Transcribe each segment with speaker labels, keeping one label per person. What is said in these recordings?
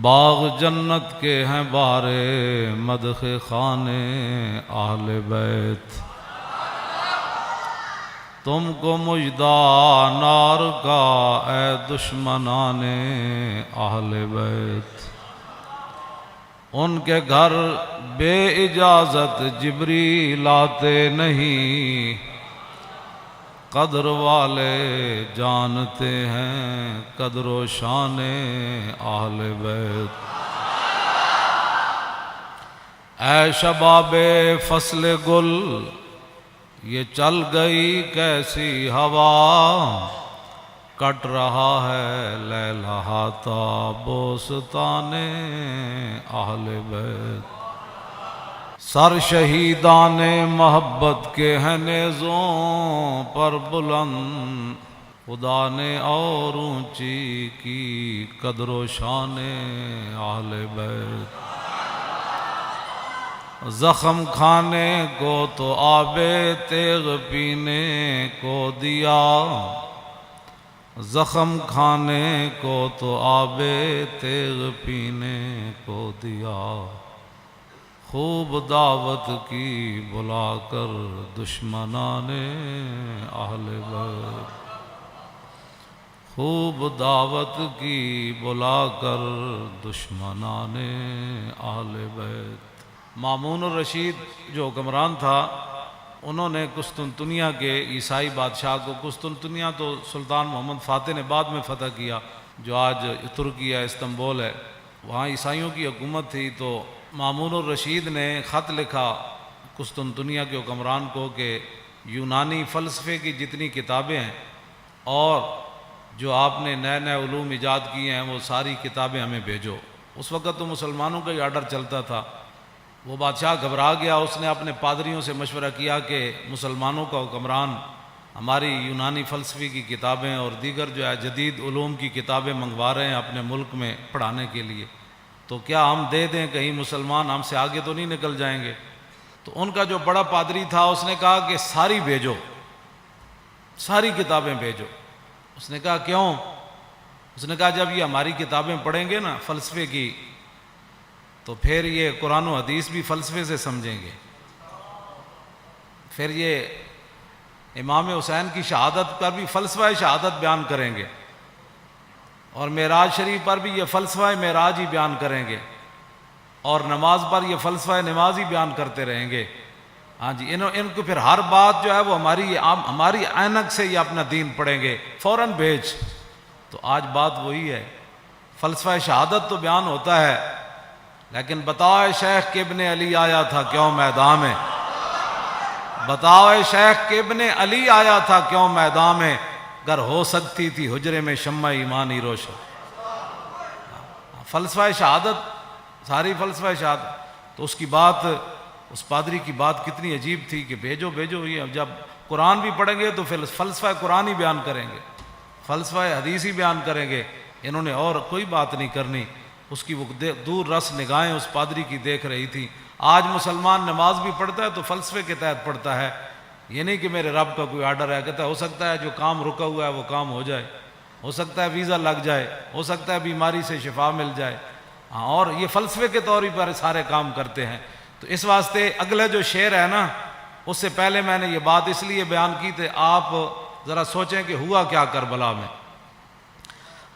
Speaker 1: باغ جنت کے ہیں بارے مدخ خانے اہل بیت۔ تم کو مجدہ نار کا اے دشمنان اہل بیت۔ ان کے گھر بے اجازت جبری لاتے نہیں۔ قدر والے جانتے ہیں، قدر و شان اہل بیت۔ اے شباب فصل گل، یہ چل گئی کیسی ہوا؟ کٹ رہا ہے لہلاتا بوستان اہل بیت۔ سر شہیدان محبت کے ہیں نیزوں پر بلند۔ خدا نے اور اونچی کی قدر و شان اہل بیت۔ زخم کھانے کو تو آب تیغ پینے کو دیا۔ زخم کھانے کو تو آب تیغ پینے کو دیا۔ خوب دعوت کی بلا کر دشمنان اہل بیت۔ خوب دعوت کی بلا کر دشمنان اہل بیت۔ مامون الرشید جو حکمران تھا، انہوں نے قسطنطنیہ کے عیسائی بادشاہ کو، قسطنطنیہ تو سلطان محمد فاتح نے بعد میں فتح کیا، جو آج ترکی ہے استنبول ہے۔ وہاں عیسائیوں کی حکومت تھی تو مامون الرشید نے خط لکھا قسطنطنیہ کے حکمران کو کہ یونانی فلسفے کی جتنی کتابیں ہیں اور جو آپ نے نئے نئے علوم ایجاد کیے ہیں، وہ ساری کتابیں ہمیں بھیجو۔ اس وقت تو مسلمانوں کا ہی آرڈر چلتا تھا۔ وہ بادشاہ گھبرا گیا۔ اس نے اپنے پادریوں سے مشورہ کیا کہ مسلمانوں کا حکمران ہماری یونانی فلسفی کی کتابیں اور دیگر جو ہے جدید علوم کی کتابیں منگوا رہے ہیں اپنے ملک میں پڑھانے کے لیے۔ تو کیا ہم دے دیں کہیں مسلمان ہم سے آگے تو نہیں نکل جائیں گے؟ تو ان کا جو بڑا پادری تھا، اس نے کہا کہ ساری بھیجو، ساری کتابیں بھیجو۔ اس نے کہا کیوں؟ اس نے کہا جب یہ ہماری کتابیں پڑھیں گے نا فلسفے کی، تو پھر یہ قرآن و حدیث بھی فلسفے سے سمجھیں گے۔ پھر یہ امام حسین کی شہادت پر بھی فلسفہ شہادت بیان کریں گے۔ اور معراج شریف پر بھی یہ فلسفہ معراج ہی بیان کریں گے اور نماز پر یہ فلسفہ نماز ہی بیان کرتے رہیں گے ہاں جی ان ان کو پھر ہر بات جو ہے وہ ہماری ہماری اینک سے یہ اپنا دین پڑھیں گے، فوراً بھیج۔ تو آج بات وہی ہے، فلسفہ شہادت تو بیان ہوتا ہے، لیکن بتاؤ شیخ کے ابن علی آیا تھا کیوں میدان میں؟ بتاؤ شیخ کے ابن علی آیا تھا کیوں میدان میں؟ گر ہو سکتی تھی حجرے میں شمع ایمانی روشن۔ فلسفہ شہادت، ساری فلسفہ شہادت۔ تو اس کی بات، اس پادری کی بات کتنی عجیب تھی کہ بھیجو بھیجو، یہ جب قرآن بھی پڑھیں گے تو پھر فلسفہ قرآن ہی بیان کریں گے۔ فلسفہ حدیث ہی بیان کریں گے۔ انہوں نے اور کوئی بات نہیں کرنی۔ اس کی وہ دور رس نگاہیں اس پادری کی دیکھ رہی تھی آج مسلمان نماز بھی پڑھتا ہے تو فلسفے کے تحت پڑھتا ہے۔ یہ نہیں کہ میرے رب کا کوئی آرڈر ہے، کہتا ہے، ہو سکتا ہے جو کام رکا ہوا ہے وہ کام ہو جائے، ہو سکتا ہے ویزا لگ جائے، ہو سکتا ہے بیماری سے شفا مل جائے۔ ہاں اور یہ فلسفے کے طور پر سارے کام کرتے ہیں۔ تو اس واسطے اگلے جو شعر ہے نا، اس سے پہلے میں نے یہ بات اس لیے بیان کی تھے آپ ذرا سوچیں کہ ہوا کیا کربلا میں۔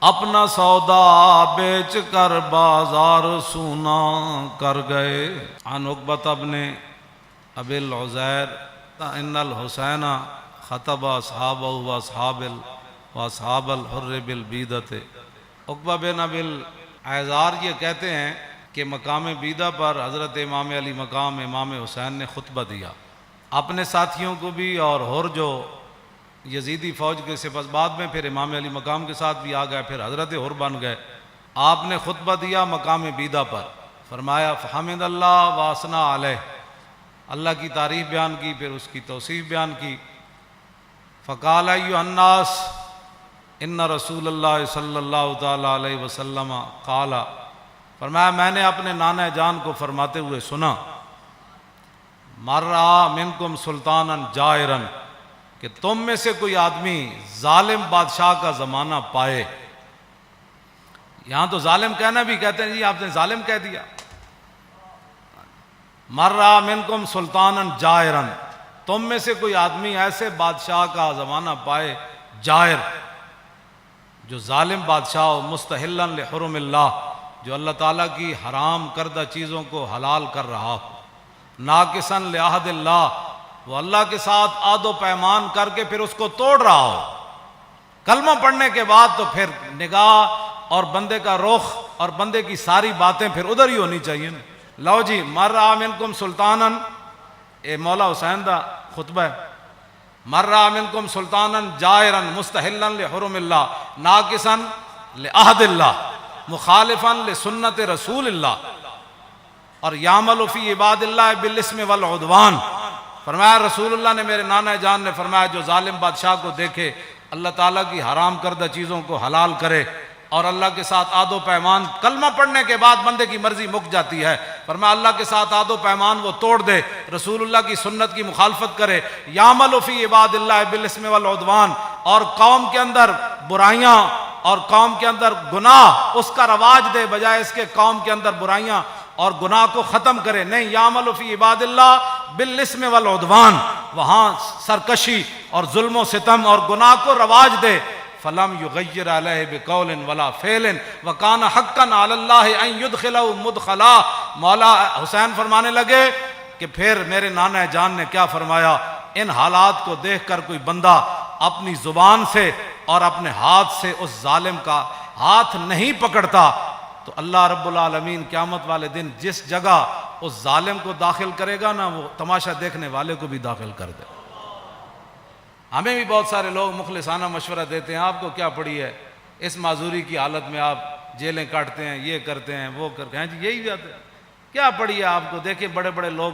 Speaker 1: اپنا سودا بیچ کر بازار سونا کر گئے۔ عن اقبت ابن اب العزیر ان الحسین خطب صحاب و صحاب و صحاب الحر بالبیدت اقبا بن اب اعزار یہ کہتے ہیں کہ مقام بیدہ پر حضرت امام علی مقام امام حسین نے خطبہ دیا۔ اپنے ساتھیوں کو بھی اور ہر جو یزیدی فوج کے سپس بعد میں پھر امام علی مقام کے ساتھ بھی آ گئے، پھر حضرت ہر بن گئے۔ آپ نے خطبہ دیا مقام بیدہ پر۔ فرمایا حمد اللہ واسنا علیہ۔ اللہ کی تعریف بیان کی، پھر اس کی توصیف بیان کی۔ فقال الناس، ان رسول اللہ صلی اللہ تعالیٰ علیہ وسلم قالا فرمایا، میں نے اپنے نانا جان کو فرماتے ہوئے سنا مر منکم سلطان جائرن کہ تم میں سے کوئی آدمی ظالم بادشاہ کا زمانہ پائے۔ یہاں تو ظالم کہنا بھی کہتے ہیں جی آپ نے ظالم کہہ دیا۔ مر رہا منکم سلطان جائرن تم میں سے کوئی آدمی ایسے بادشاہ کا زمانہ پائے جائر جو ظالم بادشاہ ہو مستحل حرم اللہ، جو اللہ تعالیٰ کی حرام کردہ چیزوں کو حلال کر رہا ہو۔ ناکسن لعہد اللہ، وہ اللہ کے ساتھ آد و پیمان کر کے پھر اس کو توڑ رہا ہو۔ کلمہ پڑھنے کے بعد تو پھر نگاہ اور بندے کا رخ اور بندے کی ساری باتیں پھر ادھر ہی ہونی چاہیے نا۔ لو جی مر منکم سلطانن اے مولا حسین دا خطبہ ہے۔ مر منکم سلطانن جائرن مستحلن لحرم اللہ ناکسن لعہد اللہ مخالفن لسنت رسول اللہ۔ اور یامل فی عباد اللہ بالاسم والعدوان۔ فرمایا، رسول اللہ نے میرے نانا جان نے فرمایا، جو ظالم بادشاہ کو دیکھے، اللہ تعالیٰ کی حرام کردہ چیزوں کو حلال کرے۔ اور اللہ کے ساتھ آد و پیمان، کلمہ پڑھنے کے بعد بندے کی مرضی مک جاتی ہے۔ فرمایا، اللہ کے ساتھ آد و پیمان وہ توڑ دے، رسول اللہ کی سنت کی مخالفت کرے۔ یامل فی عباد اللہ بالاسم والعدوان، اور قوم کے اندر برائیاں اور قوم کے اندر گناہ اس کا رواج دے بجائے اس کے قوم کے اندر برائیاں اور گناہ کو ختم کرے۔ نہیں یامل فی عباد اللہ بالاسم والعدوان۔ وہاں سرکشی اور ظلم و ستم اور گناہ کو رواج دے۔ فلم یغیر علیہ بقول ولا فعل وکان حقا علی اللہ ان یدخلہ مدخلا مولا حسین فرمانے لگے کہ پھر میرے نانا جان نے کیا فرمایا؟ ان حالات کو دیکھ کر کوئی بندہ اپنی زبان سے اور اپنے ہاتھ سے اس ظالم کا ہاتھ نہیں پکڑتا، تو اللہ رب العالمین قیامت والے دن جس جگہ اس ظالم کو داخل کرے گا نا، وہ تماشا دیکھنے والے کو بھی داخل کر دے۔ ہمیں بھی بہت سارے لوگ مخلصانہ مشورہ دیتے ہیں، آپ کو کیا پڑی ہے؟ اس معذوری کی حالت میں آپ جیلیں کاٹتے ہیں، یہ کرتے ہیں، وہ کرتے ہیں۔ ہاں جی یہی بات ہے۔ کیا پڑی ہے آپ کو؟ دیکھیں بڑے بڑے لوگ،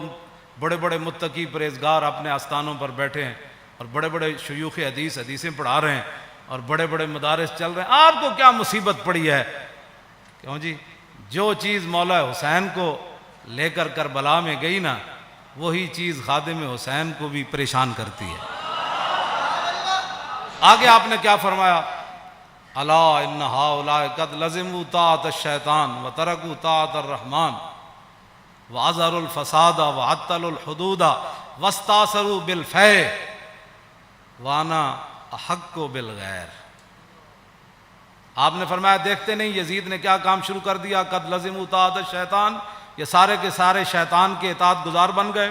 Speaker 1: بڑے بڑے متقی پرہیزگار اپنے آستانوں پر بیٹھے ہیں اور بڑے بڑے شیوخ حدیث حدیثیں پڑھا رہے ہیں اور بڑے بڑے مدارس چل رہے ہیں۔ آپ کو کیا مصیبت پڑی ہے؟ کیوں جی؟ جو چیز مولا حسین کو لے کر کربلا میں گئی نا، وہی چیز خادم حسین کو بھی پریشان کرتی ہے۔ آگے آپ نے کیا فرمایا؟ اللہ انہا قد لزم طاعت الشیطان و ترک طاعت الرحمن وازر الفساد و عطل الحدود وستاثر بالفے وانا حق و بالغیر۔ آپ نے فرمایا، دیکھتے نہیں، یزید نے کیا کام شروع کر دیا؟ قد لزم اطاعت شیطان یہ سارے کے سارے شیطان کے اطاعت گزار بن گئے۔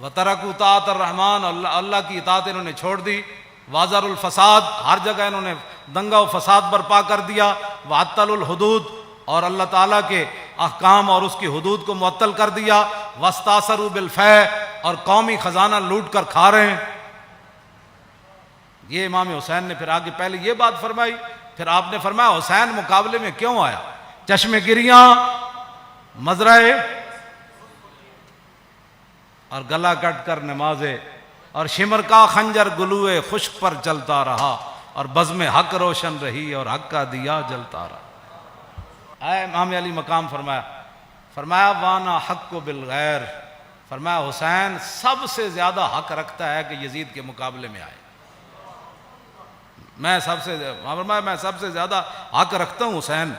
Speaker 1: و ترک اطاعت الرحمن، اللہ اللہ کی اطاعت انہوں نے چھوڑ دی۔ واضر الفساد، ہر جگہ انہوں نے دنگا و فساد برپا کر دیا، وعطل الحدود، اور اللہ تعالیٰ کے احکام اور اس کی حدود کو معطل کر دیا وسطاثر بالفے اور قومی خزانہ لوٹ کر کھا رہے ہیں۔ یہ امام حسین نے پھر آگے پہلے یہ بات فرمائی، پھر آپ نے فرمایا، حسین مقابلے میں کیوں آیا؟ چشم گریاں مزرائے اور گلا کٹ کر نمازے اور شمر کا خنجر گلوئے خشک پر چلتا رہا اور بزم حق روشن رہی اور حق کا دیا جلتا رہا۔ اے امام علی مقام فرمایا فرمایا، وانا حق کو بالغیر۔ فرمایا، حسین سب سے زیادہ حق رکھتا ہے کہ یزید کے مقابلے میں آئے۔ میں سب سے فرمایا، میں سب سے زیادہ حق رکھتا ہوں حسین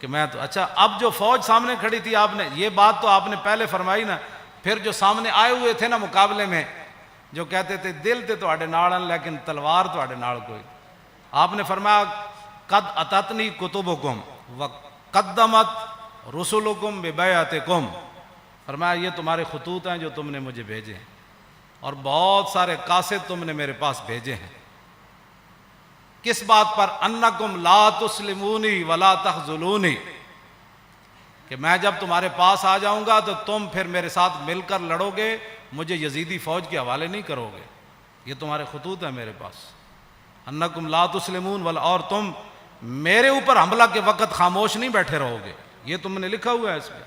Speaker 1: کہ میں تو اچھا اب جو فوج سامنے کھڑی تھی، آپ نے، یہ بات تو آپ نے پہلے فرمائی نا۔ پھر جو سامنے آئے ہوئے تھے نا مقابلے میں، جو کہتے تھے دل تے تو نال لیکن تلوار تو نال کوئی۔ آپ نے فرمایا، قد اتتنی کتبکم و قدمت رسولکم ببیعتکم فرمایا، یہ تمہارے خطوط ہیں جو تم نے مجھے بھیجے ہیں، اور بہت سارے قاصد تم نے میرے پاس بھیجے ہیں۔ کس بات پر؟ انکم لا تسلمونی ولا تخذلونی کہ میں جب تمہارے پاس آ جاؤں گا تو تم پھر میرے ساتھ مل کر لڑو گے مجھے یزیدی فوج کے حوالے نہیں کرو گے یہ تمہارے خطوط ہیں میرے پاس۔ انکم لا تسلمون ولا اور تم میرے اوپر حملہ کے وقت خاموش نہیں بیٹھے رہو گے یہ تم نے لکھا ہوا ہے اس میں۔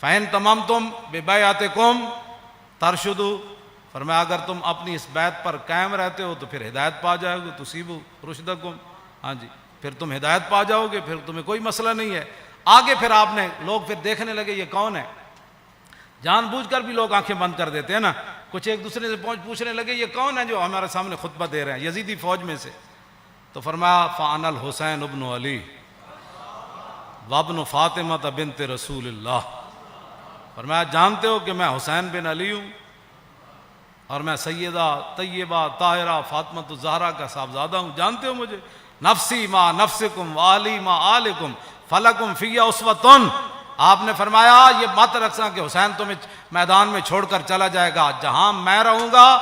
Speaker 1: فین تمام تم بے آتے قوم ترشدو فرمایا، اگر تم اپنی اس بیت پر قائم رہتے ہو تو پھر ہدایت پا جاؤ گے تو سیبو رشدکم ہاں جی پھر تم ہدایت پا جاؤ گے، پھر تمہیں کوئی مسئلہ نہیں ہے۔ آگے پھر آپ نے، لوگ پھر دیکھنے لگے، یہ کون ہے؟ جان بوجھ کر بھی لوگ آنکھیں بند کر دیتے ہیں نا۔ کچھ ایک دوسرے سے پہنچ پوچھنے لگے، یہ کون ہے جو ہمارے سامنے خطبہ دے رہے ہیں؟ یزیدی فوج میں سے۔ تو فرمایا فان الحسین ابن علی۔ وابن فاطمہ بنت رسول اللہ۔ فرمایا، جانتے ہو کہ میں حسین بن علی ہوں اور میں سیدہ، طیبہ، طاہرہ فاطمہ الزہرا کا صاحبزادہ ہوں۔ جانتے ہو مجھے؟ نفسی ما نفسکم والی ما آلکم۔ فلکم فی اسوتن۔ آپ نے فرمایا، یہ مت رکھنا کہ حسین تمہیں میدان میں چھوڑ کر چلا جائے گا۔ جہاں میں رہوں گا،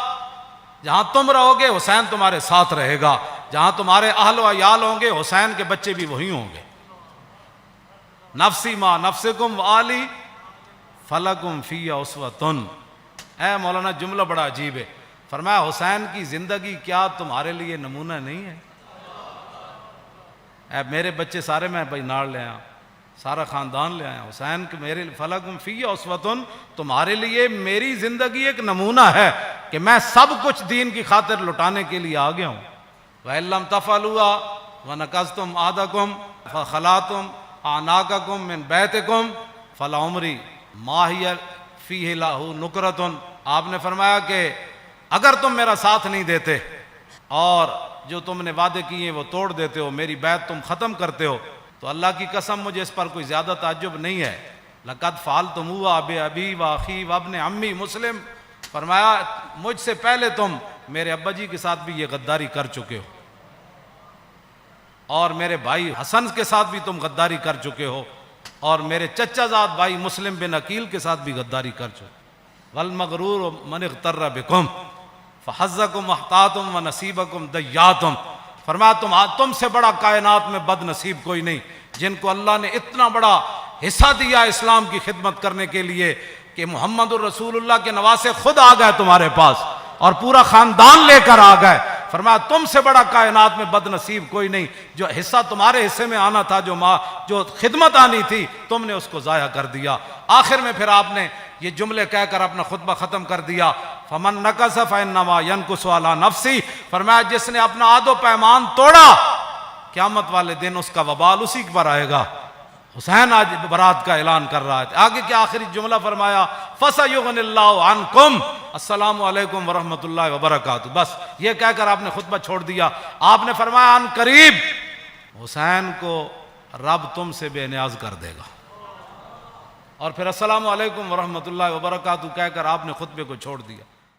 Speaker 1: جہاں تم رہو گے، حسین تمہارے ساتھ رہے گا۔ جہاں تمہارے اہل و عیال ہوں گے، حسین کے بچے بھی وہی ہوں گے۔ نفسی ما نفسکم والی فلکم فی اسوتن۔ اے مولانا، جملہ بڑا عجیب ہے۔ فرمایا، حسین کی زندگی کیا تمہارے لیے نمونہ نہیں ہے؟ اے میرے بچے سارے میں بھائی ناڑ لے آیا، سارا خاندان لے آیا، حسین کے میرے فلکم فی اسوتن تمہارے لیے میری زندگی ایک نمونہ ہے کہ میں سب کچھ دین کی خاطر لٹانے کے لیے آ گیا ہوں۔ وَإِلَّمْ تَفَعَلُوا وَنَكَزْتُمْ آدَكُمْ فَخَلَاتُمْ آنَاكَكُمْ مِنْ بَيْتِكُمْ فَلَا عُمْرِ مَاهِيَ فِيهِ لَهُ نُكْرَةٌ۔ آپ نے فرمایا کہ اگر تم میرا ساتھ نہیں دیتے اور جو تم نے وعدے کیے وہ توڑ دیتے ہو، میری بیعت تم ختم کرتے ہو۔ تو اللہ کی قسم، مجھے اس پر کوئی زیادہ تعجب نہیں ہے۔ لقد فعلتم ہوا اب ابی واخی وابن امی مسلم۔ فرمایا، مجھ سے پہلے تم میرے ابا جی کے ساتھ بھی یہ غداری کر چکے ہو۔ اور میرے بھائی حسن کے ساتھ بھی تم غداری کر چکے ہو۔ اور میرے چچا زاد بھائی مسلم بن عقیل کے ساتھ بھی غداری کر چکے والمغرور من اغتر بکم فحزکم احتاتم و نصیبکم دیاتم۔ فرمایا، تم تم سے بڑا کائنات میں بد نصیب کوئی نہیں، جن کو اللہ نے اتنا بڑا حصہ دیا اسلام کی خدمت کرنے کے لیے کہ محمد الرسول اللہ کے نواسے خود آ گئے تمہارے پاس اور پورا خاندان لے کر آ گئے۔ فرمایا، تم سے بڑا کائنات میں بد نصیب کوئی نہیں، جو حصہ تمہارے حصے میں آنا تھا، جو ماں جو خدمت آنی تھی، تم نے اس کو ضائع کر دیا۔ آخر میں پھر آپ نے یہ جملے کہہ کر اپنا خطبہ ختم کر دیا۔ فمن نقص فانما ينقص على نفسی فرمایا، جس نے اپنا عہد و پیمان توڑا، قیامت والے دن اس کا وبال اسی پر آئے گا۔ حسین آج برات کا اعلان کر رہا ہے۔ آگے کیا آخری جملہ فرمایا، فَسَيُغْنِ اللَّهُ عَنْكُمْ۔ السلام علیکم ورحمۃ اللہ وبرکاتہ۔ بس، یہ کہہ کر آپ نے خطبہ چھوڑ دیا۔ آپ نے فرمایا ان قریب، حسین کو رب تم سے بے نیاز کر دے گا۔ اور پھر السلام علیکم ورحمۃ اللہ وبرکاتہ کہہ کر آپ نے خطبے کو چھوڑ دیا۔